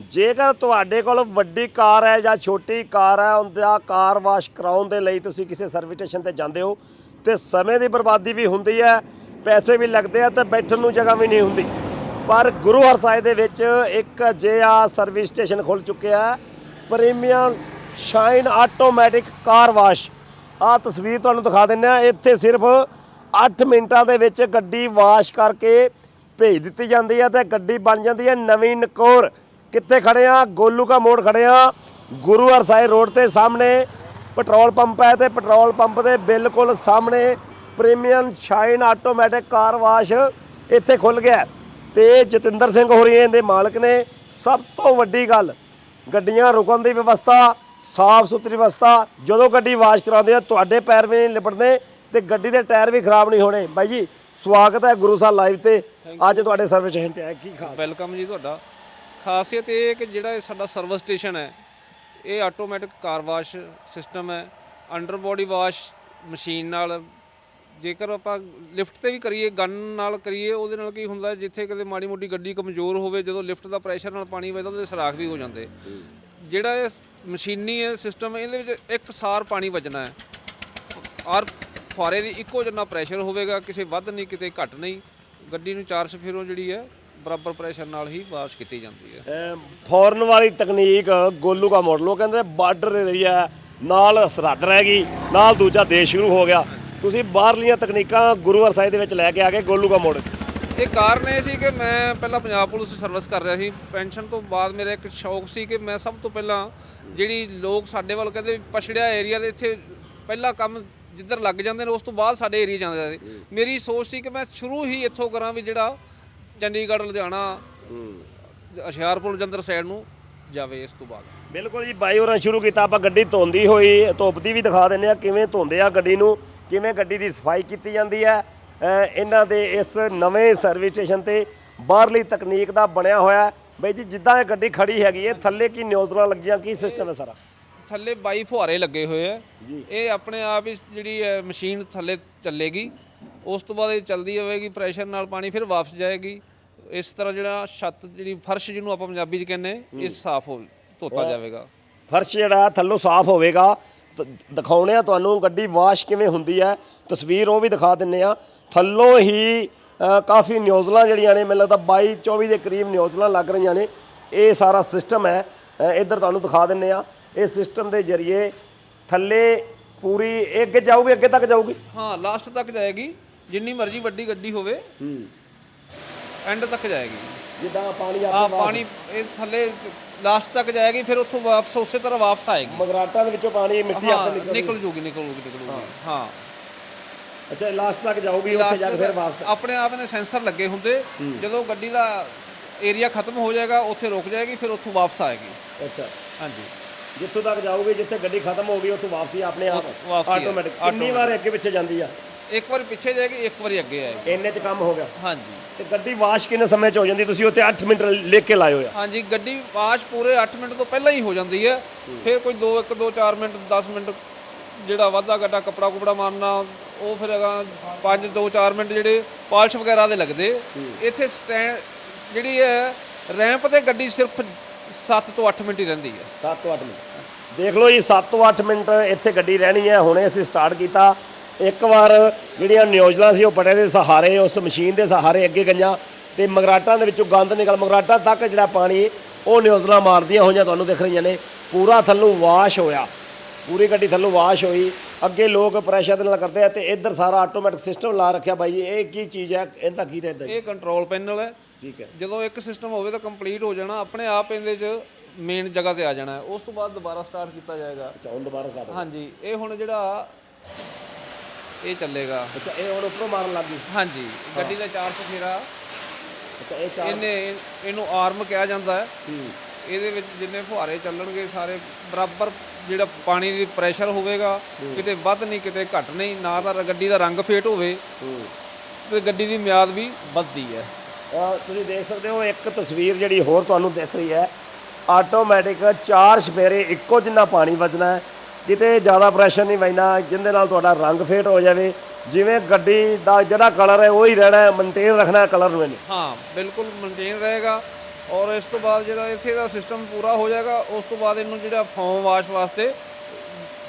ਜੇਕਰ ਤੁਹਾਡੇ ਕੋਲ ਵੱਡੀ ਕਾਰ ਹੈ ਜਾਂ ਛੋਟੀ ਕਾਰ ਹੈ, ਉਹਦਾ ਕਾਰ ਵਾਸ਼ ਕਰਾਉਣ ਦੇ ਲਈ ਤੁਸੀਂ ਕਿਸੇ ਸਰਵਿਸ ਸਟੇਸ਼ਨ ਤੇ ਜਾਂਦੇ ਹੋ, ਤੇ ਸਮੇਂ ਦੀ ਬਰਬਾਦੀ ਵੀ ਹੁੰਦੀ ਹੈ, ਪੈਸੇ ਵੀ ਲੱਗਦੇ ਆ ਤੇ ਬੈਠਣ ਨੂੰ ਜਗ੍ਹਾ ਵੀ ਨਹੀਂ ਹੁੰਦੀ। ਪਰ ਗੁਰੂ ਹਰ ਸਾਹਿਬ ਦੇ ਵਿੱਚ ਇੱਕ ਅਜਿਹਾ ਸਰਵਿਸ ਸਟੇਸ਼ਨ ਖੁੱਲ ਚੁੱਕਿਆ ਹੈ premium shine automatic car wash ਆਹ ਤਸਵੀਰ ਤੁਹਾਨੂੰ ਦਿਖਾ ਦਿੰਦੇ ਆ ਇੱਥੇ ਸਿਰਫ 8 ਮਿੰਟਾਂ ਦੇ ਵਿੱਚ ਗੱਡੀ ਵਾਸ਼ ਕਰਕੇ ਭੇਜ ਦਿੱਤੀ ਜਾਂਦੀ ਹੈ ਤੇ ਗੱਡੀ ਬਣ ਜਾਂਦੀ ਹੈ ਨਵੀਂ ਨਕੋਰ। ਕਿੱਥੇ ਖੜੇ ਆ? ਗੋਲੂ ਕਾ ਮੋੜ ਖੜੇ ਆ। ਗੁਰੂ ਹਰਸਾਏ ਰੋਡ ਤੇ ਸਾਹਮਣੇ ਪੈਟਰੋਲ ਪੰਪ ਹੈ ਤੇ ਪੈਟਰੋਲ ਪੰਪ ਦੇ ਬਿਲਕੁਲ ਸਾਹਮਣੇ premium shine automatic car wash ਇੱਥੇ ਖੁੱਲ ਗਿਆ ਹੈ। ਤੇ ਜਤਿੰਦਰ ਸਿੰਘ ਹੋਰੀ ਇਹਦੇ ਮਾਲਕ ਨੇ ਸਭ ਤੋਂ ਵੱਡੀ ਗੱਲ, ਗੱਡੀਆਂ ਰੁਕਣ ਦੀ ਵਿਵਸਥਾ ਸਾਫ਼ ਸੁਥਰੀ ਵਿਵਸਥਾ, ਜਦੋਂ ਗੱਡੀ ਵਾਸ਼ ਕਰਾਉਂਦੇ ਆ, ਤੁਹਾਡੇ ਪੈਰ ਵੀ ਨਹੀਂ ਲਿਪੜਦੇ ਤੇ ਗੱਡੀ ਦੇ ਟਾਇਰ ਵੀ ਖਰਾਬ ਨਹੀਂ ਹੋਣੇ। ਬਾਈ ਜੀ, ਸਵਾਗਤ ਹੈ ਗੁਰੂ ਸਾਹਿਬ ਲਾਈਵ ਤੇ। ਅੱਜ ਤੁਹਾਡੇ ਸਰਵਿਸ ਸਟੇਸ਼ਨ ਤੇ ਕੀ ਖਾਸ? ਵੈਲਕਮ ਜੀ ਤੁਹਾਡਾ। ਖਾਸੀਅਤ ਇਹ ਹੈ ਕਿ ਜਿਹੜਾ ਇਹ ਸਾਡਾ ਸਰਵਿਸ ਸਟੇਸ਼ਨ ਹੈ, ਇਹ ਆਟੋਮੈਟਿਕ ਕਾਰ ਵਾਸ਼ ਸਿਸਟਮ ਹੈ। ਅੰਡਰ ਬੋਡੀ ਵਾਸ਼ ਮਸ਼ੀਨ ਨਾਲ ਜੇਕਰ ਆਪਾਂ ਲਿਫਟ ਤੇ ਵੀ ਕਰੀਏ, ਗਨ ਨਾਲ ਕਰੀਏ, ਉਹਦੇ ਨਾਲ ਕੀ ਹੁੰਦਾ ਜਿੱਥੇ ਕਿਤੇ ਮਾੜੀ ਮੋਟੀ ਗੱਡੀ ਕਮਜ਼ੋਰ ਹੋਵੇ, ਜਦੋਂ ਲਿਫਟ ਦਾ ਪ੍ਰੈਸ਼ਰ ਨਾਲ ਪਾਣੀ ਵੱਜਦਾ ਉਹਦੇ ਸਰਾਖ ਵੀ ਹੋ ਜਾਂਦੇ। ਜਿਹੜਾ ਇਹ ਮਸ਼ੀਨੀ ਹੈ ਸਿਸਟਮ ਇਹਦੇ ਵਿੱਚ ਇੱਕ ਸਾਰ ਪਾਣੀ ਵੱਜਣਾ ਹੈ। ਔਰ ਫੁਆਰੇ ਦੀ ਇੱਕੋ ਜਿੰਨਾ ਪ੍ਰੈਸ਼ਰ ਹੋਵੇਗਾ, ਕਿਸੇ ਵੱਧ ਨਹੀਂ, ਕਿਤੇ ਘੱਟ ਨਹੀਂ। ਗੱਡੀ ਨੂੰ ਚਾਰ ਸਫੇਰੋਂ ਜਿਹੜੀ ਹੈ ਬਰਾਬਰ ਪ੍ਰੈਸ਼ਰ ਨਾਲ ਹੀ ਵਾਸ਼ ਕੀਤੀ ਜਾਂਦੀ ਹੈ। ਫੌਰਨ ਵਾਲੀ ਤਕਨੀਕ ਗੋਲੂ ਕਾ ਮਾਡਲ ਉਹ ਕਹਿੰਦੇ ਬਾਰਡਰ ਏਰੀਆ ਨਾਲ ਸਰਹੱਦ ਰਹਿ ਗਈ ਨਾਲ ਦੂਜਾ ਦੇਸ਼ ਸ਼ੁਰੂ ਹੋ ਗਿਆ। ਤੁਸੀਂ ਬਾਹਰਲੀਆਂ ਤਕਨੀਕਾਂ ਗੁਰੂ ਹਰਸਾਏ ਦੇ ਵਿੱਚ ਲੈ ਕੇ ਆ ਗਏ ਗੋਲੂ ਕਾ ਮੋੜ। ਇਹ ਕਾਰਨ ਇਹ ਸੀ ਕਿ ਮੈਂ ਪਹਿਲਾਂ ਪੰਜਾਬ ਪੁਲਿਸ ਸਰਵਿਸ ਕਰ ਰਿਹਾ ਸੀ। ਪੈਨਸ਼ਨ ਤੋਂ ਬਾਅਦ ਮੇਰਾ ਇੱਕ ਸ਼ੌਕ ਸੀ ਕਿ ਮੈਂ ਸਭ ਤੋਂ ਪਹਿਲਾਂ ਜਿਹੜੀ ਲੋਕ ਸਾਡੇ ਵੱਲ ਕਹਿੰਦੇ ਵੀ ਪਛੜਿਆ ਏਰੀਆ ਦੇ ਇੱਥੇ ਪਹਿਲਾ ਕੰਮ ਜਿੱਧਰ ਲੱਗ ਜਾਂਦੇ ਨੇ ਉਸ ਤੋਂ ਬਾਅਦ ਸਾਡੇ ਏਰੀਆ ਜਾਂਦੇ ਸੀ। ਮੇਰੀ ਸੋਚ ਸੀ ਕਿ ਮੈਂ ਸ਼ੁਰੂ ਹੀ ਇੱਥੋਂ ਕਰਾਂ ਵੀ ਜਿਹੜਾ ਚੰਡੀਗੜ੍ਹ ਲੁਧਿਆਣਾ ਹੁਸ਼ਿਆਰਪੁਰ ਜੰਦਰ ਸਾਈਡ ਨੂੰ ਜਾਵੇ ਇਸ ਤੋਂ ਬਾਅਦ। ਬਿਲਕੁਲ ਜੀ ਬਾਈ ਹੋਰਾਂ ਸ਼ੁਰੂ ਕੀਤਾ ਆਪਾਂ ਗੱਡੀ ਧੋਂਦੀ ਹੋਈ ਧੁੱਪਦੀ ਵੀ ਦਿਖਾ ਦਿੰਦੇ ਆ ਕਿਵੇਂ ਧੋਂਦੇ ਆ ਗੱਡੀ ਨੂੰ ਕਿਵੇਂ ਗੱਡੀ ਦੀ ਸਫ਼ਾਈ ਕੀਤੀ ਜਾਂਦੀ ਹੈ। ਇਹਨਾਂ ਦੇ ਇਸ ਨਵੇਂ ਸਰਵਿਸ ਸਟੇਸ਼ਨ ਤੇ ਬਾਹਰਲੀ ਤਕਨੀਕ ਦਾ ਬਣਿਆ ਹੋਇਆ ਹੈ। ਬਈ ਜੀ ਜਿੱਦਾਂ ਇਹ ਗੱਡੀ ਖੜੀ ਹੈਗੀ ਹੈ ਥੱਲੇ ਕੀ ਨਿਊਜ਼ਲਾਂ ਲੱਗੀਆਂ ਕੀ ਸਿਸਟਮ ਹੈ ਸਾਰਾ? ਥੱਲੇ 22 ਫੁਹਾਰੇ ਲੱਗੇ ਹੋਏ ਆ। ਇਹ ਆਪਣੇ ਆਪ ਹੀ ਜਿਹੜੀ ਹੈ ਮਸ਼ੀਨ ਥੱਲੇ ਚੱਲੇਗੀ। ਉਸ ਤੋਂ ਬਾਅਦ ਇਹ ਚੱਲਦੀ ਹੋਵੇਗੀ ਪ੍ਰੈਸ਼ਰ ਨਾਲ ਪਾਣੀ ਫਿਰ ਵਾਪਸ ਜਾਏਗੀ। ਇਸ ਤਰ੍ਹਾਂ ਜਿਹੜਾ ਛੱਤ ਜਿਹੜੀ ਫਰਸ਼ ਜਿਹਨੂੰ ਆਪਾਂ ਪੰਜਾਬੀ 'ਚ ਕਹਿੰਦੇ ਇਹ ਸਾਫ਼ ਹੋ ਧੋਤਾ ਜਾਵੇਗਾ। ਫਰਸ਼ ਜਿਹੜਾ ਥੱਲੋਂ ਸਾਫ਼ ਹੋਵੇਗਾ। ਦਿਖਾਉਣੇ ਆ ਤੁਹਾਨੂੰ ਗੱਡੀ ਵਾਸ਼ ਕਿਵੇਂ ਹੁੰਦੀ ਹੈ ਤਸਵੀਰ ਉਹ ਵੀ ਦਿਖਾ ਦਿੰਨੇ ਆ। ਥੱਲੋਂ ਹੀ ਕਾਫੀ ਨਿਊਜ਼ਲਾਂ ਜਿਹੜੀਆਂ ਨੇ ਮੈਨੂੰ ਲੱਗਦਾ 22 24 ਦੇ ਕਰੀਬ ਨਿਊਜ਼ਲਾਂ ਲੱਗ ਰਹੀਆਂ ਨੇ। ਇਹ ਸਾਰਾ ਸਿਸਟਮ ਹੈ ਇੱਧਰ ਤੁਹਾਨੂੰ ਦਿਖਾ ਦਿੰਨੇ ਆ। ਇਹ ਸਿਸਟਮ ਦੇ ਜ਼ਰੀਏ ਥੱਲੇ ਪੂਰੀ ਅੱਗੇ ਜਾਊਗੀ ਅੱਗੇ ਤੱਕ ਜਾਊਗੀ? ਹਾਂ ਲਾਸਟ ਤੱਕ ਜਾਏਗੀ। ਜਿੰਨੀ ਮਰਜ਼ੀ ਵੱਡੀ ਗੱਡੀ ਹੋਵੇ ਐਂਡ ਤੱਕ ਜਾਏਗੀ। ਜਿੱਦਾਂ ਪਾਣੀ ਆ ਪਾਣੀ ਇਹ ਥੱਲੇ ਲਾਸਟ ਤੱਕ ਜਾਏਗੀ ਫਿਰ ਉੱਥੋਂ ਵਾਪਸ ਉਸੇ ਤਰ੍ਹਾਂ ਵਾਪਸ ਆਏਗੀ। ਮਗਰਾਟਾਂ ਦੇ ਵਿੱਚੋਂ ਪਾਣੀ ਮਿੱਟੀ ਹਾਂ ਆਪੇ ਨਿਕਲ ਨਿਕਲ ਜੂਗੀ ਨਿਕਲ ਜੂਗੀ ਨਿਕਲ ਜੂਗੀ। ਹਾਂ। ਅੱਛਾ ਲਾਸਟ ਤੱਕ ਜਾਊਗੀ ਉੱਥੇ ਜਾ ਕੇ ਫਿਰ ਵਾਪਸ ਆਪਣੇ ਆਪ ਨੇ ਸੈਂਸਰ ਲੱਗੇ ਹੁੰਦੇ। ਜਦੋਂ ਗੱਡੀ ਦਾ ਏਰੀਆ ਖਤਮ ਹੋ ਜਾਏਗਾ ਉੱਥੇ ਰੁਕ ਜਾਏਗੀ ਫਿਰ ਉੱਥੋਂ ਵਾਪਸ ਆਏਗੀ। ਅੱਛਾ। ਹਾਂਜੀ। ਜਿੱਥੋਂ ਤੱਕ ਜਾਊਗੀ ਜਿੱਥੇ ਗੱਡੀ ਖਤਮ ਹੋ ਗਈ ਉੱਥੋਂ ਵਾਪਸੀ ਆਪਣੇ ਆਪ ਵਾਪਸੀ ਹੈ, ਆਟੋਮੈਟਿਕ ਕਿੰਨੀ ਵਾਰ ਅੱਗੇ ਪਿੱਛੇ ਜਾਂਦੀ ਆ? ਇੱਕ ਵਾਰੀ ਪਿੱਛੇ ਜਾਏਗੀ ਇੱਕ ਵਾਰੀ ਅੱਗੇ ਆਏਗੀ ਇੰਨੇ ਚ ਕੰਮ ਹੋ ਗਿਆ। ਹਾਂਜੀ। ਤੇ ਗੱਡੀ ਵਾਸ਼ ਕਿੰਨੇ ਸਮੇਂ ਚ ਹੋ ਜਾਂਦੀ? ਤੁਸੀਂ ਉੱਥੇ 8 ਮਿੰਟ ਲੈ ਕੇ ਲਾਇਓ ਆ। ਹਾਂਜੀ ਗੱਡੀ ਵਾਸ਼ ਪੂਰੇ 8 ਮਿੰਟ ਤੋਂ ਪਹਿਲਾਂ ਹੀ ਹੋ ਜਾਂਦੀ ਹੈ। ਫਿਰ ਕੋਈ 2 1 2 4 ਮਿੰਟ 10 ਮਿੰਟ ਜਿਹੜਾ ਵਾਧਾ ਘਟਾ ਕਪੜਾ ਕੁਪੜਾ ਮਾਰਨਾ ਉਹ ਫਿਰ ਹੈਗਾ 5 2 4 ਮਿੰਟ ਜਿਹੜੇ ਪਾਲਿਸ਼ ਵਗੈਰਾ ਦੇ ਲੱਗਦੇ। ਇੱਥੇ ਸਟੈਂਡ ਜਿਹੜੀ ਹੈ ਰੈਂਪ ਤੇ ਗੱਡੀ ਸਿਰਫ 7 ਤੋਂ 8 ਮਿੰਟ ਹੀ ਰਹਿੰਦੀ ਹੈ। 7 ਤੋਂ 8 ਮਿੰਟ। ਦੇਖ ਲਓ ਜੀ 7 ਤੋਂ 8 ਮਿੰਟ ਇੱਥੇ ਗੱਡੀ ਰਹਿਣੀ ਹੈ। ਹੁਣੇ ਅਸੀਂ ਸਟਾਰਟ ਕੀਤਾ। ਇੱਕ ਵਾਰ ਜਿਹੜੀਆਂ ਨਿਊਜ਼ਲਾਂ ਸੀ ਉਹ ਪਟੇ ਦੇ ਸਹਾਰੇ ਉਸ ਮਸ਼ੀਨ ਦੇ ਸਹਾਰੇ ਅੱਗੇ ਗਈਆਂ ਤੇ ਮਗਰਾਟਾਂ ਦੇ ਵਿੱਚੋਂ ਗੰਦ ਨਿਕਲ ਮਗਰਾਟਾਂ ਤੱਕ ਜਿਹੜਾ ਪਾਣੀ ਉਹ ਨਿਊਜ਼ਲਾਂ ਮਾਰਦੀਆਂ ਹੋਈਆਂ ਤੁਹਾਨੂੰ ਦਿਖ ਰਹੀਆਂ ਨੇ। ਪੂਰਾ ਥੱਲੋਂ ਵਾਸ਼ ਹੋਇਆ। ਪੂਰੀ ਗੱਡੀ ਥੱਲੋਂ ਵਾਸ਼ ਹੋਈ। ਅੱਗੇ ਲੋਕ ਪ੍ਰੈਸ਼ਰ ਦੇ ਨਾਲ ਕਰਦੇ ਆ ਤੇ ਇੱਧਰ ਸਾਰਾ ਆਟੋਮੈਟਿਕ ਸਿਸਟਮ ਲਾ ਰੱਖਿਆ ਬਾਈ ਜੀ। ਇਹ ਕੀ ਚੀਜ਼ ਹੈ? ਇਹਦਾ ਕੀ ਰਹਿੰਦਾ ਜੀ? ਇਹ ਕੰਟਰੋਲ ਪੈਨਲ ਹੈ। ਠੀਕ ਹੈ। ਜਦੋਂ ਇੱਕ ਸਿਸਟਮ ਹੋਵੇ ਤਾਂ ਕੰਪਲੀਟ ਹੋ ਜਾਣਾ। ਆਪਣੇ ਆਪ ਇਹਦੇ 'ਚ ਮੇਨ ਜਗ੍ਹਾ ਤੇ ਆ ਜਾਣਾ। ਉਸ ਤੋਂ ਬਾਅਦ ਦੁਬਾਰਾ ਸਟਾਰਟ ਕੀਤਾ ਜਾਏਗਾ। ਅੱਛਾ ਹੁਣ ਦੁਬਾਰਾ ਸਟਾਰਟ ਹਾਂਜੀ। ਇਹ ਹੁਣ ਜਿਹੜਾ ਇਹ ਚੱਲੇਗਾ। ਅੱਛਾ ਇਹ ਹੁਣ ਉੱਪਰੋਂ ਮਾਰਨ ਲੱਗ ਗਈ। ਹਾਂਜੀ ਗੱਡੀ ਦਾ ਚਾਰ ਫੇਰਾ ਅੱਛਾ ਇਹ ਚਾਰ ਇਹਨੇ ਇਹਨੂੰ ਆਰਮ ਕਿਹਾ ਜਾਂਦਾ ਹੈ। ਇਹਦੇ ਵਿੱਚ ਜਿੰਨੇ ਫੁਹਾਰੇ ਚੱਲਣਗੇ ਸਾਰੇ ਬਰਾਬਰ ਜਿਹੜਾ ਪਾਣੀ ਦੀ ਪ੍ਰੈਸ਼ਰ ਹੋਵੇਗਾ ਕਿਤੇ ਵੱਧ ਨਹੀਂ ਕਿਤੇ ਘੱਟ ਨਹੀਂ ਨਾ ਤਾਂ ਗੱਡੀ ਦਾ ਰੰਗ ਫੇਟ ਹੋਵੇ। ਤੇ ਗੱਡੀ ਦੀ ਮਿਆਦ ਵੀ ਵੱਧਦੀ ਹੈ। ਅਹ ਤੁਸੀਂ ਦੇਖ ਸਕਦੇ ਹੋ ਇੱਕ ਤਸਵੀਰ ਜਿਹੜੀ ਹੋਰ ਤੁਹਾਨੂੰ ਦਿਖ ਰਹੀ ਹੈ। ਆਟੋਮੈਟਿਕ ਚਾਰ ਸਪੇਰੇ ਇੱਕੋ ਜਿੰਨਾ ਪਾਣੀ ਵਜਣਾ ਹੈ। ਕਿਤੇ ਜ਼ਿਆਦਾ ਪ੍ਰੈਸ਼ਰ ਨਹੀਂ ਪੈਣਾ ਜਿੰਦੇ ਨਾਲ ਤੁਹਾਡਾ ਰੰਗ ਫੇਟ ਹੋ ਜਾਵੇ। ਜਿਵੇਂ ਗੱਡੀ ਦਾ ਜਿਹੜਾ ਕਲਰ ਹੈ ਉਹ ਹੀ ਰਹਿਣਾ ਹੈ ਮੇਨਟੇਨ ਰੱਖਣਾ ਹੈ ਕਲਰ ਨੂੰ ਇਹਨੇ। ਹਾਂ ਬਿਲਕੁਲ ਮੇਨਟੇਨ ਰਹੇਗਾ। ਔਰ ਇਸ ਤੋਂ ਬਾਅਦ ਜਿਹੜਾ ਇੱਥੇ ਦਾ ਸਿਸਟਮ ਪੂਰਾ ਹੋ ਜਾਏਗਾ ਉਸ ਤੋਂ ਬਾਅਦ ਇਹਨੂੰ ਜਿਹੜਾ ਫੋਮ ਵਾਸ਼ ਵਾਸਤੇ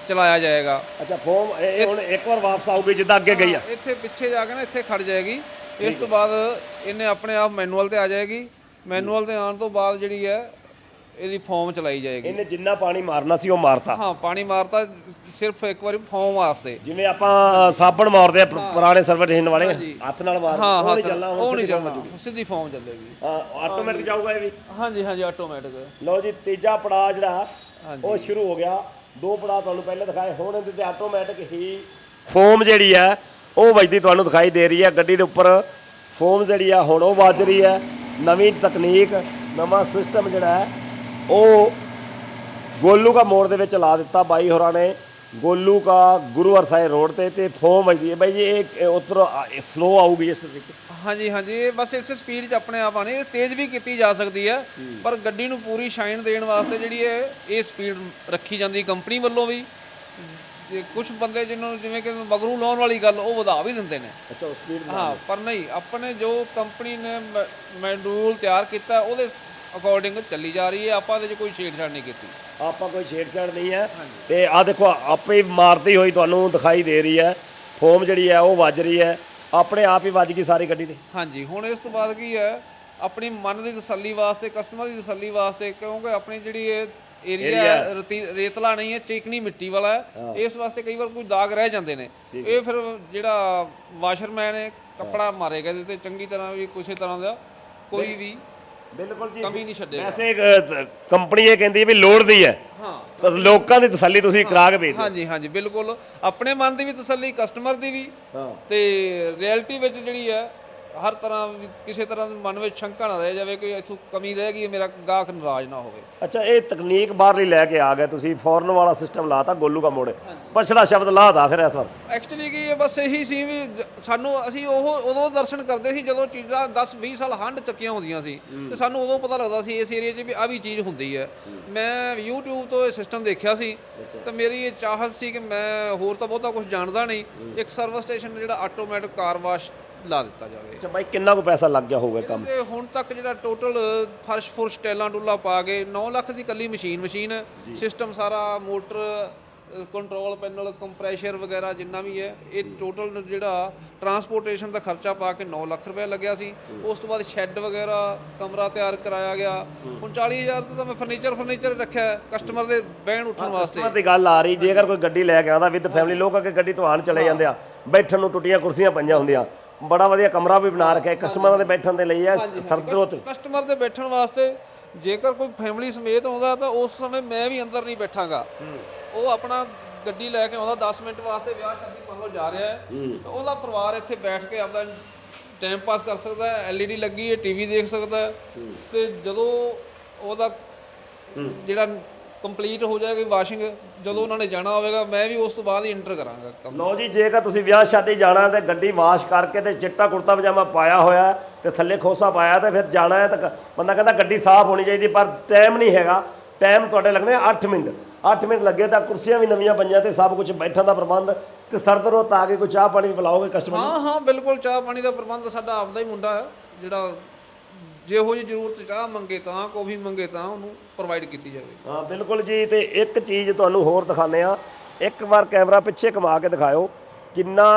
ਚਲਾਇਆ ਜਾਏਗਾ। ਅੱਛਾ ਫੋਮ ਇਹ ਹੁਣ ਇੱਕ ਵਾਰ ਵਾਪਸ ਆਊਗੀ ਜਿੱਦਾਂ ਅੱਗੇ ਗਈ ਆ। ਇੱਥੇ ਪਿੱਛੇ ਜਾ ਕੇ ਨਾ ਇੱਥੇ ਖੜ ਜਾਏਗੀ। ਇਸ ਤੋਂ ਬਾਅਦ ਇਹਨੇ ਆਪਣੇ ਆਪ ਮੈਨੂਅਲ ਤੇ ਆ ਜਾਏਗੀ। ਮੈਨੂਅਲ ਤੇ ਆਉਣ ਤੋਂ ਬਾਅਦ ਜਿਹੜੀ ਹੈ ਇਹਦੀ ਫੋਮ ਚਲਾਈ ਜਾਏਗੀ। ਇਹਨੇ ਜਿੰਨਾ ਪਾਣੀ ਮਾਰਨਾ ਸੀ ਉਹ ਮਾਰਤਾ। ਹਾਂ ਪਾਣੀ ਮਾਰਤਾ ਸਿਰਫ ਇੱਕ ਵਾਰੀ ਫੋਮ ਵਾਸਤੇ। ਜਿਵੇਂ ਆਪਾਂ ਸਾਬਣ ਮਾਰਦੇ ਆ ਪੁ- ਪੁਰਾਣੇ ਸਰਵਰ ਵਾਲੇ ਹੱਥ ਨਾਲ ਮਾਰ ਹਾਂ ਉਹ ਹਾਂ ਨਹੀਂ ਚੱਲਣਾ ਉਹ ਨਹੀਂ ਚੱਲਣਾ। ਸਿੱਧੀ ਫੋਮ ਚੱਲੇਗੀ। ਹਾਂ ਆਟੋਮੈਟਿਕ ਜਾਊਗਾ ਇਹ ਵੀ। ਹਾਂਜੀ ਹਾਂਜੀ ਆਟੋਮੈਟਿਕ ਲਓ ਜੀ ਤੀਜਾ ਪੜਾਅ ਜਿਹੜਾ। ਉਹ ਸ਼ੁਰੂ ਹੋ ਗਿਆ। ਦੋ ਪੜਾਅ ਤੁਹਾਨੂੰ ਪਹਿਲਾਂ ਦਿਖਾਏ ਹੁਣ ਇਹਦੇ ਤੇ ਆਟੋਮੈਟਿਕ ਹੀ ਫੋਮ ਜਿਹੜੀ ਹੈ ਉਹ ਵੱਜਦੀ ਤੁਹਾਨੂੰ ਦਿਖਾਈ ਦੇ ਰਹੀ ਹੈ ਗੱਡੀ ਦੇ ਉੱਪਰ ਫੋਮ ਜਿਹੜੀ ਆ ਹੁਣ ਉਹ ਵੱਜ ਰਹੀ ਹੈ ਨਵੀਂ ਤਕਨੀਕ ਨਵਾਂ ਸਿਸਟਮ ਜਿਹੜਾ ਹੈ ਉਹ ਗੋਲੂ ਕਾ ਮੋੜ ਦੇ ਵਿੱਚ ਲਾ ਦਿੱਤਾ ਬਾਈ ਹੋਰਾਂ ਨੇ। ਗੋਲੂ ਕਾ ਗੁਰੂ ਹਰਸਾਏ ਰੋਡ ਤੇ ਤੇ ਫੋਮ ਵੱਜਦੀ ਹੈ। ਬਾਈ ਜੀ ਇਹ ਉਧਰ ਸਲੋ ਆਊਗੀ ਇਸ ਤਰੀਕੇ ਹਾਂਜੀ ਹਾਂਜੀ ਇਹ ਬਸ ਇਸ ਸਪੀਡ 'ਚ ਆਪਣੇ ਆਪ ਆਣੀ ਤੇਜ਼ ਵੀ ਕੀਤੀ ਜਾ ਸਕਦੀ ਹੈ ਪਰ ਗੱਡੀ ਨੂੰ ਪੂਰੀ ਸ਼ਾਈਨ ਦੇਣ ਵਾਸਤੇ ਜਿਹੜੀ ਹੈ ਇਹ ਸਪੀਡ ਰੱਖੀ ਜਾਂਦੀ ਕੰਪਨੀ ਵੱਲੋਂ ਵੀ। ਜੇ ਕੁਝ ਬੰਦੇ ਜਿਹਨੂੰ ਜਿਵੇਂ ਕਿ ਮਗਰੂ ਲਾਉਣ ਵਾਲੀ ਗੱਲ ਉਹ ਵਧਾ ਵੀ ਦਿੰਦੇ ਨੇ। ਅੱਛਾ ਸਪੀਡ ਹਾਂ ਪਰ ਨਹੀਂ ਆਪਣੇ ਜੋ ਕੰਪਨੀ ਨੇ ਮੈਨੂਅਲ ਤਿਆਰ ਕੀਤਾ ਉਹਦੇ ਅਕੋਰਡਿੰਗ ਚੱਲੀ ਜਾ ਰਹੀ ਹੈ ਆਪਾਂ ਇਹਦੇ 'ਚ ਕੋਈ ਛੇੜਛਾੜ ਨਹੀਂ ਕੀਤੀ। ਆਪਾਂ ਕੋਈ ਛੇੜਛਾੜ ਨਹੀਂ ਹੈ। ਤੇ ਆ ਦੇਖੋ ਆਪੇ ਮਾਰਦੀ ਹੋਈ ਤੁਹਾਨੂੰ ਦਿਖਾਈ ਦੇ ਰਹੀ ਹੈ। ਫੋਮ ਜਿਹੜੀ ਹੈ ਉਹ ਵੱਜ ਰਹੀ ਹੈ। ਆਪਣੇ ਆਪ ਹੀ ਵੱਜ ਗਈ ਸਾਰੀ ਗੱਡੀ ਤੇ ਹਾਂਜੀ ਹੁਣ ਇਸ ਤੋਂ ਬਾਅਦ ਕੀ ਹੈ ਆਪਣੀ ਮਨ ਦੀ ਤਸੱਲੀ ਵਾਸਤੇ ਕਸਟਮਰ ਦੀ ਤਸੱਲੀ ਵਾਸਤੇ ਕਿਉਂਕਿ ਆਪਣੀ ਜਿਹੜੀ ਇਹ ਏਰੀਆ ਰੇਤਲਾ ਨਹੀਂ ਹੈ ਚੀਕਣੀ ਮਿੱਟੀ ਵਾਲਾ ਹੈ। ਇਸ ਵਾਸਤੇ ਕਈ ਵਾਰ ਕੋਈ ਦਾਗ ਰਹਿ ਜਾਂਦੇ ਨੇ। ਇਹ ਫਿਰ ਜਿਹੜਾ ਵਾਸ਼ਰਮੈਨ ਹੈ ਕੱਪੜਾ ਮਾਰੇਗਾ ਇਹਦੇ ਤੇ ਚੰਗੀ ਤਰ੍ਹਾਂ ਵੀ ਕਿਸੇ ਤਰ੍ਹਾਂ ਦਾ ਕੋਈ ਵੀ। ਬਿਲਕੁਲ ਜੀ। ਕਮੀ ਨਹੀਂ ਛੱਡੇਗਾ। ਵੈਸੇ ਕੰਪਨੀ ਇਹ ਕਹਿੰਦੀ ਹੈ ਵੀ ਲੋੜ ਦੀ ਹੈ। ਹਾਂ। ਤਾਂ ਲੋਕਾਂ ਦੀ ਤਸੱਲੀ ਤੁਸੀਂ ਕਰਾ ਕੇ ਭੇਜ ਹਾਂਜੀ ਹਾਂਜੀ ਬਿਲਕੁਲ। ਆਪਣੇ ਮਨ ਦੀ ਵੀ ਤਸੱਲੀ ਕਸਟਮਰ ਦੀ ਵੀ। ਹਾਂ। ਤੇ ਰਿਐਲਿਟੀ ਵਿੱਚ ਜਿਹੜੀ ਹੈ ਹਰ ਤਰ੍ਹਾਂ ਵੀ ਕਿਸੇ ਤਰ੍ਹਾਂ ਦੇ ਮਨ ਵਿੱਚ ਸ਼ੰਕਾ ਨਾ ਰਹਿ ਜਾਵੇ ਕਿ ਇੱਥੋਂ ਕਮੀ ਰਹਿ ਗਈ ਮੇਰਾ ਗਾਹਕ ਨਾਰਾਜ਼ ਨਾ ਹੋਵੇ। ਅੱਛਾ ਇਹ ਤਕਨੀਕ ਬਾਹਰਲੀ ਲੈ ਕੇ ਆ ਗਏ ਤੁਸੀਂ ਫੋਰਨ ਵਾਲਾ ਸਿਸਟਮ ਲਾਤਾ ਗੋਲੂ ਕਾ ਮੋੜ। ਪਛੜਾ ਸ਼ਬਦ ਲਾਤਾ ਫਿਰ ਇਸ ਵਾਰ। ਐਕਚੁਅਲੀ ਕੀ ਬਸ ਇਹੀ ਸੀ ਵੀ ਸਾਨੂੰ ਅਸੀਂ ਉਹ ਉਦੋਂ ਦਰਸ਼ਨ ਕਰਦੇ ਸੀ ਜਦੋਂ ਚੀਜ਼ਾਂ 10 20 ਸਾਲ ਹੰਡ ਚੱਕੀਆਂ ਹੁੰਦੀਆਂ ਸੀ। ਤੇ ਸਾਨੂੰ ਉਦੋਂ ਪਤਾ ਲੱਗਦਾ ਸੀ ਇਸ ਏਰੀਆ 'ਚ ਵੀ ਆ ਵੀ ਚੀਜ਼ ਹੁੰਦੀ ਹੈ। ਮੈਂ YouTube ਤੋਂ ਇਹ ਸਿਸਟਮ ਦੇਖਿਆ ਸੀ। ਤੇ ਮੇਰੀ ਇਹ ਚਾਹਤ ਸੀ ਕਿ ਮੈਂ ਹੋਰ ਤਾਂ ਬਹੁਤਾ ਕੁਝ ਜਾਣਦਾ ਨਹੀਂ। ਇੱਕ ਸਰਵਿਸ ਸਟੇਸ਼ਨ ਜਿਹੜਾ ਆਟੋਮੈਟਿਕ ਕਾਰ ਵਾਸ਼ ਲਾ ਦਿੱਤਾ ਜਾਵੇ। ਅੱਛਾ ਬਾਈ ਕਿੰਨਾ ਕੁ ਪੈਸਾ ਲੱਗ ਗਿਆ ਹੋਊਗਾ ਕੰਮ? ਤੇ ਹੁਣ ਤੱਕ ਜਿਹੜਾ ਟੋਟਲ ਫਰਸ਼ ਫੁਰਸ਼ ਟੈਲਾਂ ਟੁੱਲਾ ਪਾ ਕੇ 9 ਲੱਖ ਦੀ ਕੱਲੀ ਮਸ਼ੀਨ ਮਸ਼ੀਨ ਸਿਸਟਮ ਸਾਰਾ ਮੋਟਰ ਕੰਟਰੋਲ ਪੈਨਲ ਕੰਪਰੈਸ਼ਰ ਵਗੈਰਾ ਜਿੰਨਾ ਵੀ ਹੈ ਇਹ ਟੋਟਲ ਜਿਹੜਾ ਟਰਾਂਸਪੋਰਟੇਸ਼ਨ ਦਾ ਖਰਚਾ ਪਾ ਕੇ 9 ਲੱਖ ਰੁਪਏ ਲੱਗਿਆ ਸੀ। ਉਸ ਤੋਂ ਬਾਅਦ ਸ਼ੈੱਡ ਵਗੈਰਾ ਕਮਰਾ ਤਿਆਰ ਕਰਾਇਆ ਗਿਆ। ਹੁਣ 40000 ਤੋਂ ਤਾਂ ਮੈਂ ਫਰਨੀਚਰ ਫਰਨੀਚਰ ਰੱਖਿਆ ਕਸਟਮਰ ਦੇ ਬਹਿਣ ਉੱਠਣ ਵਾਸਤੇ। ਕਸਟਮਰ ਦੀ ਗੱਲ ਆ ਰਹੀ ਜੇਕਰ ਕੋਈ ਗੱਡੀ ਲੈ ਕੇ ਆਉਂਦਾ ਵਿਦ ਫੈਮਿਲੀ ਲੋਕ ਅੱਗੇ ਗੱਡੀ ਤੋਂ ਆਣ ਚਲੇ ਜਾਂਦੇ ਆ ਬੈਠਣ ਨੂੰ ਟੁੱਟੀਆਂ ਕੁਰਸੀਆਂ ਪਈਆਂ ਹੁੰਦੀਆਂ। ਬੜਾ ਵਧੀਆ ਕਮਰਾ ਵੀ ਬਣਾ ਰੱਖਿਆ ਕਸਟਮਰਾਂ ਦੇ ਬੈਠਣ ਦੇ ਲਈ ਹੈ ਸਰਦਰੋਤ ਕਸਟਮਰ ਦੇ ਬੈਠਣ ਵਾਸਤੇ ਜੇਕਰ ਕੋਈ ਫੈਮਿਲੀ ਸਮੇਤ ਆਉਂਦਾ ਤਾਂ ਉਸ ਸਮੇਂ ਮੈਂ ਵੀ ਅੰਦਰ ਨਹੀਂ ਬੈਠਾਂਗਾ। ਉਹ ਆਪਣਾ ਗੱਡੀ ਲੈ ਕੇ ਆਉਂਦਾ 10 ਮਿੰਟ ਵਾਸਤੇ ਵਿਆਹ ਸ਼ਾਦੀ ਮੰਨ ਜਾ ਰਿਹਾ ਹੈ। ਤਾਂ ਉਹਦਾ ਪਰਿਵਾਰ ਇੱਥੇ ਬੈਠ ਕੇ ਆਪਦਾ ਟਾਈਮ ਪਾਸ ਕਰ ਸਕਦਾ ਹੈ ਐਲਈਡੀ ਲੱਗੀ ਹੈ ਟੀਵੀ ਦੇਖ ਸਕਦਾ ਹੈ। ਤੇ ਜਦੋਂ ਉਹਦਾ ਜਿਹੜਾ ਕੰਪਲੀਟ ਹੋ ਜਾਏਗੀ ਵਾਸ਼ਿੰਗ ਜਦੋਂ ਉਹਨਾਂ ਨੇ ਜਾਣਾ ਹੋਵੇਗਾ ਮੈਂ ਵੀ ਉਸ ਤੋਂ ਬਾਅਦ ਹੀ ਇੰਟਰ ਕਰਾਂਗਾ ਕੰਮ। ਲਓ ਜੀ ਜੇਕਰ ਤੁਸੀਂ ਵਿਆਹ ਸ਼ਾਦੀ ਜਾਣਾ ਤੇ ਗੱਡੀ ਵਾਸ਼ ਕਰਕੇ ਤੇ ਚਿੱਟਾ ਕੁੜਤਾ ਪਜਾਮਾ ਪਾਇਆ ਹੋਇਆ ਤੇ ਥੱਲੇ ਖੋਸਾ ਪਾਇਆ ਤੇ ਫਿਰ ਜਾਣਾ ਹੈ ਤਾਂ ਬੰਦਾ ਕਹਿੰਦਾ ਗੱਡੀ ਸਾਫ਼ ਹੋਣੀ ਚਾਹੀਦੀ ਪਰ ਟਾਈਮ ਨਹੀਂ ਹੈਗਾ। ਟਾਈਮ ਤੁਹਾਡੇ ਲੱਗਣੇ 8 ਮਿੰਟ। 8 ਮਿੰਟ ਲੱਗੇ ਤਾਂ ਕੁਰਸੀਆਂ ਵੀ ਨਵੀਆਂ ਪਈਆਂ ਤੇ ਸਭ ਕੁਝ ਬੈਠਣ ਦਾ ਪ੍ਰਬੰਧ ਤੇ ਸਰਦਰੋਂ ਤਾਂ ਆ ਕੇ ਕੋਈ ਚਾਹ ਪਾਣੀ ਵੀ ਪਿਲਾਓਗੇ ਕਸਟਮਰ ਹਾਂ ਹਾਂ ਬਿਲਕੁਲ ਚਾਹ ਪਾਣੀ ਦਾ ਪ੍ਰਬੰਧ ਸਾਡਾ ਆਪਦਾ ਹੀ ਮੁੰਡਾ ਹੈ ਜਿਹੜਾ ਜਿਹੋ ਜਿਹੀ ਜ਼ਰੂਰਤ ਚਾਹ ਮੰਗੇ ਤਾਂ ਕੌਫੀ ਮੰਗੇ ਤਾਂ ਉਹਨੂੰ ਪ੍ਰੋਵਾਈਡ ਕੀਤੀ ਜਾਵੇ। ਹਾਂ ਬਿਲਕੁਲ ਜੀ ਤੇ ਇੱਕ ਚੀਜ਼ ਤੁਹਾਨੂੰ ਹੋਰ ਦਿਖਾਣੇ ਆ ਇੱਕ ਵਾਰ ਕੈਮਰਾ ਪਿੱਛੇ ਘੁਮਾ ਕੇ ਦਿਖਾਓ ਕਿੰਨਾ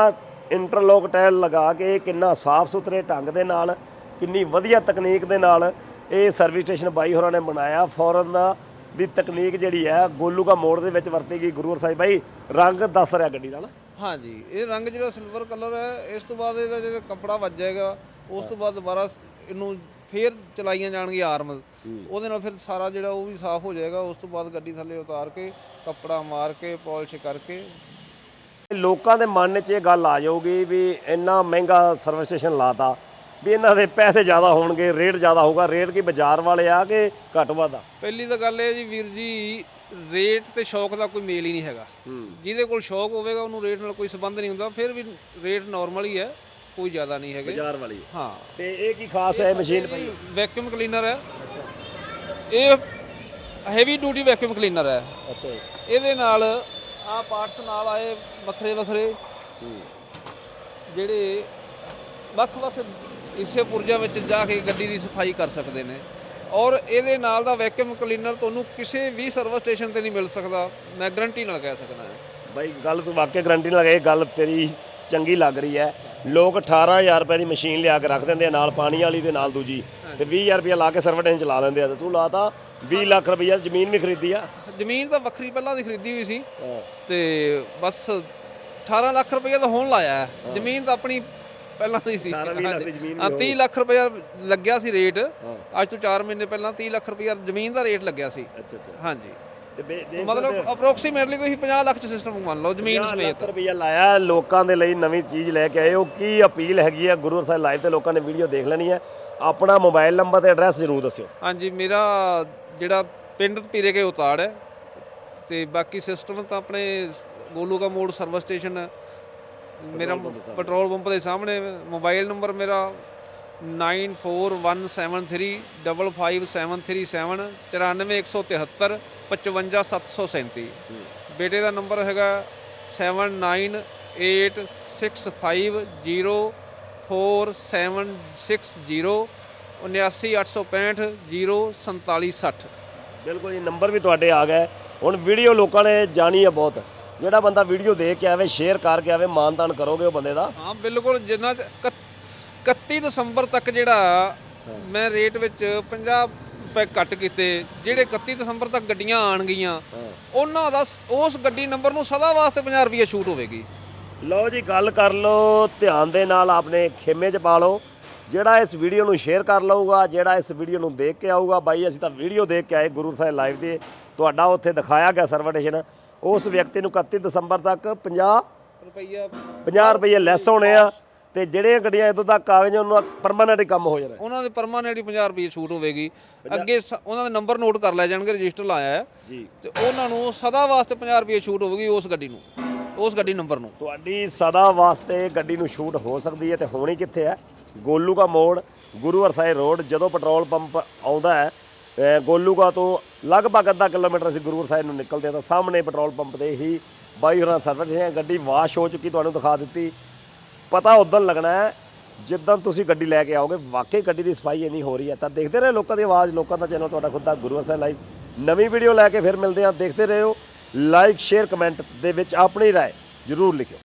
ਇੰਟਰਲੋਕ ਟਾਇਲ ਲਗਾ ਕੇ ਕਿੰਨਾ ਸਾਫ਼ ਸੁਥਰੇ ਢੰਗ ਦੇ ਨਾਲ ਕਿੰਨੀ ਵਧੀਆ ਤਕਨੀਕ ਦੇ ਨਾਲ ਇਹ ਸਰਵਿਸ ਸਟੇਸ਼ਨ ਬਾਈ ਹੋਰਾਂ ਨੇ ਬਣਾਇਆ। ਫੌਰਨ ਦਾ ਦੀ ਤਕਨੀਕ ਜਿਹੜੀ ਹੈ ਗੋਲੂ ਕਾ ਮੋੜ ਦੇ ਵਿੱਚ ਵਰਤੀ ਗਈ ਗੁਰੂ ਸਾਹਿਬ ਬਾਈ। ਰੰਗ ਦੱਸ ਰਿਹਾ ਗੱਡੀ ਦਾ ਨਾ। ਹਾਂਜੀ ਇਹ ਰੰਗ ਜਿਹੜਾ ਸਿਲਵਰ ਕਲਰ ਹੈ ਇਸ ਤੋਂ ਬਾਅਦ ਇਹਦਾ ਜਿਹੜਾ ਕੱਪੜਾ ਵੱਜ ਜਾਏਗਾ ਉਸ ਤੋਂ ਬਾਅਦ ਦੁਬਾਰਾ ਇਹਨੂੰ ਫੇਰ ਚਲਾਈਆਂ ਜਾਣਗੀਆਂ ਆਰਮ ਉਹਦੇ ਨਾਲ ਫਿਰ ਸਾਰਾ ਜਿਹੜਾ ਉਹ ਵੀ ਸਾਫ਼ ਹੋ ਜਾਏਗਾ। ਉਸ ਤੋਂ ਬਾਅਦ ਗੱਡੀ ਥੱਲੇ ਉਤਾਰ ਕੇ ਕੱਪੜਾ ਮਾਰ ਕੇ ਪਾਲਿਸ਼ ਕਰਕੇ। ਲੋਕਾਂ ਦੇ ਮਨ 'ਚ ਇਹ ਗੱਲ ਆ ਜਾਊਗੀ ਵੀ ਇੰਨਾ ਮਹਿੰਗਾ ਸਰਵਿਸ ਸਟੇਸ਼ਨ ਲਾਤਾ ਵੀ ਇਹਨਾਂ ਦੇ ਪੈਸੇ ਜ਼ਿਆਦਾ ਹੋਣਗੇ ਰੇਟ ਜ਼ਿਆਦਾ ਹੋਊਗਾ। ਰੇਟ ਕੀ ਬਾਜ਼ਾਰ ਵਾਲੇ ਆ ਕਿ ਘੱਟ ਵੱਧ ਆ? ਪਹਿਲੀ ਤਾਂ ਗੱਲ ਇਹ ਜੀ ਵੀਰ ਜੀ ਰੇਟ ਤੇ ਸ਼ੌਕ ਦਾ ਕੋਈ ਮੇਲ ਹੀ ਨਹੀਂ ਹੈਗਾ। ਜਿਹਦੇ ਕੋਲ ਸ਼ੌਕ ਹੋਵੇਗਾ ਉਹਨੂੰ ਰੇਟ ਨਾਲ ਕੋਈ ਸੰਬੰਧ ਨਹੀਂ ਹੁੰਦਾ। ਫਿਰ ਵੀ ਰੇਟ ਨਾਰਮਲ ਹੀ ਹੈ। ਕੋਈ ਜ਼ਿਆਦਾ ਨਹੀਂ ਹੈਗੇ। ਬਾਜ਼ਾਰ ਵਾਲੀ। ਹਾਂ। ਤੇ ਇਹ ਕੀ ਖਾਸ ਹੈ ਮਸ਼ੀਨ ਪਈ? ਵੈਕਿਊਮ ਕਲੀਨਰ ਹੈ। ਇਹ ਹੈਵੀ ਡਿਊਟੀ ਵੈਕਿਊਮ ਕਲੀਨਰ ਹੈ। ਅੱਛਾ ਜੀ। ਇਹਦੇ ਨਾਲ ਆ ਪਾਰਟਸ ਨਾਲ ਆਏ ਵੱਖਰੇ ਵੱਖਰੇ। ਜਿਹੜੇ ਵੱਖ-ਵੱਖ ਇਸੇ ਪੁਰਜਾ ਵਿੱਚ ਜਾ ਕੇ ਗੱਡੀ ਦੀ ਸਫ਼ਾਈ ਕਰ ਸਕਦੇ ਨੇ। ਔਰ ਇਹਦੇ ਨਾਲ ਦਾ ਵੈਕਿਊਮ ਕਲੀਨਰ ਤੁਹਾਨੂੰ ਕਿਸੇ ਵੀ ਸਰਵਿਸ ਸਟੇਸ਼ਨ ਤੇ ਨਹੀਂ ਮਿਲ ਸਕਦਾ। ਮੈਂ ਗਰੰਟੀ ਨਾਲ ਕਹਿ ਸਕਦਾ ਹਾਂ। ਬਾਈ ਗੱਲ ਤੂੰ ਵਾਕਿਆ ਗਰੰਟੀ ਨਾਲ ਇਹ ਗੱਲ ਤੇਰੀ ਚੰਗੀ ਲੱਗ ਰਹੀ ਹੈ। ਲੋਕ 18000 ਰੁਪਏ ਦੀ ਮਸ਼ੀਨ ਲਿਆ ਕੇ ਰੱਖ ਦਿੰਦੇ ਆ ਨਾਲ ਪਾਣੀ ਵਾਲੀ ਤੇ ਨਾਲ ਦੂਜੀ। ਤੇ 20000 ਰੁਪਏ ਲਾ ਕੇ ਸਰਵਰ ਚਲਾ ਲੈਂਦੇ ਆ। ਤੇ ਤੂੰ ਲਾਤਾ 20 ਲੱਖ ਰੁਪਏ ਜ਼ਮੀਨ ਵੀ ਖਰੀਦੀ ਆ। ਜ਼ਮੀਨ ਤਾਂ ਵੱਖਰੀ ਪਹਿਲਾਂ ਦੀ ਖਰੀਦੀ ਹੋਈ ਸੀ। ਤੇ ਬਸ 18 ਲੱਖ ਰੁਪਏ ਤਾਂ ਹੁਣ ਲਾਇਆ ਹੈ। ਜ਼ਮੀਨ ਤਾਂ ਆਪਣੀ ਪਹਿਲਾਂ ਦੀ ਸੀ। 18 ਵੀਹ ਲੱਖ ਦੀ ਜ਼ਮੀਨ ਵੀ ਹਾਂ 30 ਲੱਖ ਰੁਪਏ ਲੱਗਿਆ ਸੀ ਰੇਟ। ਅੱਜ ਤੋਂ 4 ਮਹੀਨੇ ਪਹਿਲਾਂ 30 ਲੱਖ ਰੁਪਏ ਜ਼ਮੀਨ ਦਾ ਰੇਟ ਲੱਗਿਆ ਸੀ। ਅੱਛਾ ਅੱਛਾ। ਹਾਂਜੀ। ਤੇ ਮਤਲਬ ਅਪਰੋਕਸੀਮੇਟਲੀ ਤੁਸੀਂ 50 ਲੱਖ ਚ ਸਿਸਟਮ ਮੰਨ ਲਓ ਜ਼ਮੀਨ 50 ਸਮੇਤ। ਰੁਪਈਆ ਲਾਇਆ ਲੋਕਾਂ ਦੇ ਲਈ ਨਵੀਂ ਚੀਜ਼ ਲੈ ਕੇ ਆਏ ਹੋ। ਕੀ ਅਪੀਲ ਹੈਗੀ ਆ ਗੁਰੂ ਸਾਹਿਬ ਲਾਈਵ ਤੇ ਲੋਕਾਂ ਨੇ ਵੀਡੀਓ ਦੇਖ ਲੈਣੀ ਹੈ। ਆਪਣਾ ਮੋਬਾਈਲ ਨੰਬਰ ਤੇ ਐਡਰੈਸ ਜ਼ਰੂਰ ਦੱਸਿਓ। ਹਾਂਜੀ ਮੇਰਾ ਜਿਹੜਾ ਪਿੰਡ ਪੀਰੇ ਕੇ ਉਤਾੜ ਹੈ ਤੇ ਬਾਕੀ ਸਿਸਟਮ ਤਾਂ ਆਪਣੇ ਗੋਲੂ ਕਾ ਮੋੜ ਸਰਵਿਸ ਸਟੇਸ਼ਨ ਮੇਰਾ ਪੈਟਰੋਲ ਪੰਪ ਦੇ ਸਾਹਮਣੇ ਮੋਬਾਈਲ ਨੰਬਰ ਮੇਰਾ 9417355737 94173 55737 ਬੇਟੇ ਦਾ ਨੰਬਰ ਹੈਗਾ 7986504760 79865 ਬਿਲਕੁਲ ਇਹ ਨੰਬਰ ਵੀ ਤੁਹਾਡੇ ਆ ਗਏ। ਹੁਣ ਵੀਡੀਓ ਲੋਕਾਂ ਨੇ ਜਾਣੀ ਹੈ ਬਹੁਤ। ਜਿਹੜਾ ਬੰਦਾ ਵੀਡੀਓ ਦੇਖ ਕੇ ਆਵੇ ਸ਼ੇਅਰ ਕਰਕੇ ਆਵੇ ਮਾਨਦਾਨ ਕਰੋਗੇ ਉਹ ਬੰਦੇ ਦਾ? ਹਾਂ ਬਿਲਕੁਲ ਜਿੰਨਾ ਚ- ਇਕੱਤ- 31 ਦਸੰਬਰ ਤੱਕ ਜਿਹੜਾ ਮੈਂ ਰੇਟ ਵਿੱਚ 50 ਰੁਪਏ ਕੱਟ ਕੀਤੇ ਜਿਹੜੇ 31 ਦਸੰਬਰ ਤੱਕ ਗੱਡੀਆਂ ਆਣਗੀਆਂ ਉਹਨਾਂ ਦਾ ਉਸ ਗੱਡੀ ਨੰਬਰ ਨੂੰ ਸਦਾ ਵਾਸਤੇ 50 ਰੁਪਏ ਛੂਟ ਹੋਵੇਗੀ। ਲਓ ਜੀ ਗੱਲ ਕਰ ਲਓ ਧਿਆਨ ਦੇ ਨਾਲ ਆਪਣੇ ਖੇਮੇ 'ਚ ਪਾ ਲਓ। ਜਿਹੜਾ ਇਸ ਵੀਡੀਓ ਨੂੰ ਸ਼ੇਅਰ ਕਰ ਲਊਗਾ ਜਿਹੜਾ ਇਸ ਵੀਡੀਓ ਨੂੰ ਦੇਖ ਕੇ ਆਊਗਾ ਬਾਈ ਅਸੀਂ ਤਾਂ ਵੀਡੀਓ ਦੇਖ ਕੇ ਆਏ ਗੁਰੂ ਸਾਹਿਬ ਲਾਈਵ ਦੇ। ਤੁਹਾਡਾ ਉੱਥੇ ਦਿਖਾਇਆ ਗਿਆ ਸਰਵਟੇਸ਼ਨ ਉਸ ਵਿਅਕਤੀ ਨੂੰ 31 ਦਸੰਬਰ ਤੱਕ 50 ਰੁਪਈਆ 50 ਰੁਪਏ ਲੈਸ ਹੋਣੇ ਆ। ਤੇ ਜਿਹੜੀਆਂ ਗੱਡੀਆਂ ਇਦੋਂ ਤੱਕ ਕਾਗਜ਼ ਉਹਨਾਂ ਪਰਮਾਨੈਂਟ ਕੰਮ ਹੋ ਜਾਣਾ। ਉਹਨਾਂ ਦੇ ਪਰਮਾਨੈਂਟ ਹੀ 50 ਰੁਪਏ ਛੂਟ ਹੋਵੇਗੀ। ਅੱਗੇ ਸ- ਉਹਨਾਂ ਦੇ ਨੰਬਰ ਨੋਟ ਕਰ ਲੈ ਜਾਣਗੇ ਰਜਿਸਟਰ ਲਾਇਆ ਹੈ। ਜੀ। ਤੇ ਉਹਨਾਂ ਨੂੰ ਸਦਾ ਵਾਸਤੇ 50 ਰੁਪਏ ਛੂਟ ਹੋਵੇਗੀ ਉਸ ਗੱਡੀ ਨੂੰ ਉਸ ਗੱਡੀ ਨੰਬਰ ਨੂੰ। ਤੁਹਾਡੀ ਸਦਾ ਵਾਸਤੇ ਗੱਡੀ ਨੂੰ ਸ਼ੂਟ ਹੋ ਸਕਦੀ ਹੈ ਤੇ ਹੋਣੀ ਕਿੱਥੇ ਹੈ? ਗੋਲੂ ਕਾ ਮੋੜ ਗੁਰੂ ਹਰਸਾਏ ਰੋਡ ਜਦੋਂ ਪੈਟਰੋਲ ਪੰਪ ਆਉਂਦਾ ਹੈ ਅਹ ਗੋਲੂ ਕਾ ਤੋਂ ਲਗਭਗ ਅੱਧਾ ਕਿਲੋਮੀਟਰ ਅਸੀਂ ਗੁਰੂ ਹਰਸਾਏ ਨੂੰ ਨਿਕਲਦੇ ਹਾਂ ਤਾਂ ਸਾਹਮਣੇ ਪੈਟਰੋਲ ਪੰਪ ਦੇ ਹੀ ਬਾਈ ਹੋਰਾਂ ਸਰਵਿਸ ਹੈ ਗੱਡੀ ਵਾਸ਼ ਹੋ ਚੁੱਕੀ ਤੁਹਾਨੂੰ ਦਿਖਾ ਦਿੱਤੀ। ਪਤਾ ਉਦੋਂ ਲੱਗਣਾ ਹੈ ਜਿੱਦਾਂ ਤੁਸੀਂ ਗੱਡੀ ਲੈ ਕੇ ਆਓਗੇ ਵਾਕਈ ਗੱਡੀ ਦੀ ਸਫਾਈ ਇੰਨੀ ਹੋ ਰਹੀ ਹੈ ਤਾਂ ਦੇਖਦੇ ਰਹੋ ਲੋਕਾਂ ਦੀ ਆਵਾਜ਼ ਲੋਕਾਂ ਦਾ ਚੈਨਲ ਤੁਹਾਡਾ ਖੁਦ ਦਾ ਗੁਰੂ ਹਰਸਾਏ ਲਾਈਵ ਨਵੀਂ ਵੀਡੀਓ ਲੈ ਕੇ ਫਿਰ ਮਿਲਦੇ ਹਾਂ ਦੇਖਦੇ ਰਹੋ ਲਾਈਕ ਸ਼ੇਅਰ ਕਮੈਂਟ ਦੇ ਵਿੱਚ ਆਪਣੀ رائے ਜ਼ਰੂਰ ਲਿਖਿਓ